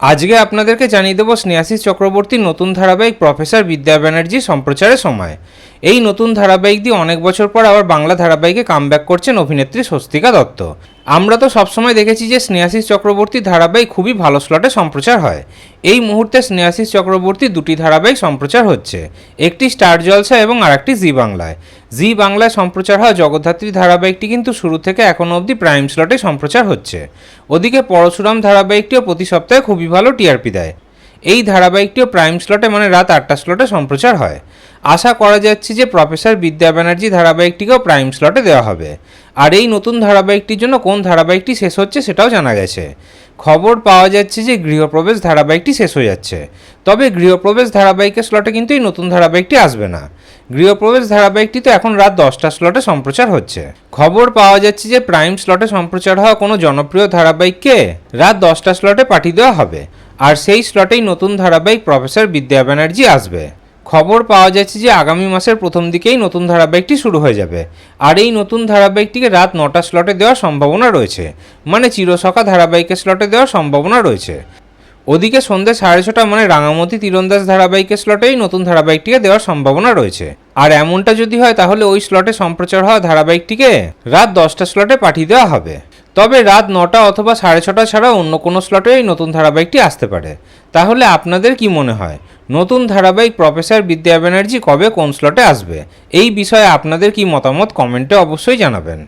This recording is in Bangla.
আজকে আপনাদেরকে জানিয়ে দেবো স্নেহাশিস চক্রবর্তীর নতুন ধারাবাহিক প্রফেসর বিদ্যা ব্যানার্জি সম্প্রচারের সময়। এই নতুন ধারাবাহিক দিয়ে অনেক বছর পর আবার বাংলা ধারাবাহিকে কামব্যাক করছেন অভিনেত্রী স্বস্তিকা দত্ত। আমরা তো সবসময় দেখেছি যে স্নেহাশিস চক্রবর্তী ধারাবাহিক খুবই ভালো স্লটে সম্প্রচার হয়। এই মুহূর্তে স্নেহাশিস চক্রবর্তী দুটি ধারাবাহিক সম্প্রচার হচ্ছে, একটি স্টার জলসা এবং আরেকটি জি বাংলায়। জি বাংলায় সম্প্রচার হওয়া জগদ্ধাত্রী ধারাবাহিকটি কিন্তু শুরু থেকে এখনও অবধি প্রাইম স্লটে সম্প্রচার হচ্ছে। ওদিকে পরশুরাম ধারাবাহিকটিও প্রতি সপ্তাহে খুবই ভালো টিআরপি দেয়। এই ধারাবাহিকটিও প্রাইম স্লটে মানে রাত আটটা স্লটে সম্প্রচার হয়। আশা করা যাচ্ছে যে প্রফেসর বিদ্যা ব্যানার্জি ধারাবাহিকটিকেও প্রাইম স্লটে দেওয়া হবে। আর এই নতুন ধারাবাহিকটির জন্য কোন ধারাবাহিকটি শেষ হচ্ছে সেটাও জানা গেছে। খবর পাওয়া যাচ্ছে যে গৃহপ্রবেশ ধারাবাহিকটি শেষ হয়ে যাচ্ছে। তবে গৃহপ্রবেশ ধারাবাহিকের স্লটে কিন্তু এই নতুন ধারাবাহিকটি আসবে না। গৃহপ্রবেশ ধারাবাহিকটি তো এখন রাত দশটা স্লটে সম্প্রচার হচ্ছে। খবর পাওয়া যাচ্ছে যে প্রাইম স্লটে সম্প্রচার হওয়া কোনো জনপ্রিয় ধারাবাহিককে রাত দশটা স্লটে পাঠিয়ে দেওয়া হবে। আর সেই স্লটেই নতুন ধারাবাহিক প্রফেসর বিদ্যা ব্যানার্জি আসবে। খবর পাওয়া যাচ্ছে যে আগামী মাসের প্রথম দিকেই নতুন ধারাবাহিকটি শুরু হয়ে যাবে। আর এই নতুন ধারাবাহিকটিকে রাত নটা স্লটে দেওয়ার সম্ভাবনা রয়েছে। মানে চিরসখা ধারাবাহিকের স্লটে দেওয়ার সম্ভাবনা রয়েছে। ওদিকে সন্ধ্যে সাড়ে ছটা মানে রাঙামতি তীরন্দাজ ধারাবাহিকের স্লটেই নতুন ধারাবাহিকটিকে দেওয়ার সম্ভাবনা রয়েছে। আর এমনটা যদি হয় তাহলে ওই স্লটে সম্প্রচার হওয়া ধারাবাহিকটিকে রাত দশটা স্লটে পাঠিয়ে দেওয়া হবে। তবে রাত নটা অথবা সাড়ে ছটা ছাড়া অন্য কোনো স্লটে এই নতুন ধারাবাহিকটি আসতে পারে। তাহলে আপনাদের কি মনে হয়? নতুন ধারাবাহিক প্রফেসর বিদ্যা ব্যানার্জি কবে কোন স্লটে আসবে? এই বিষয়ে আপনাদের কি মতামত কমেন্টে অবশ্যই জানাবেন।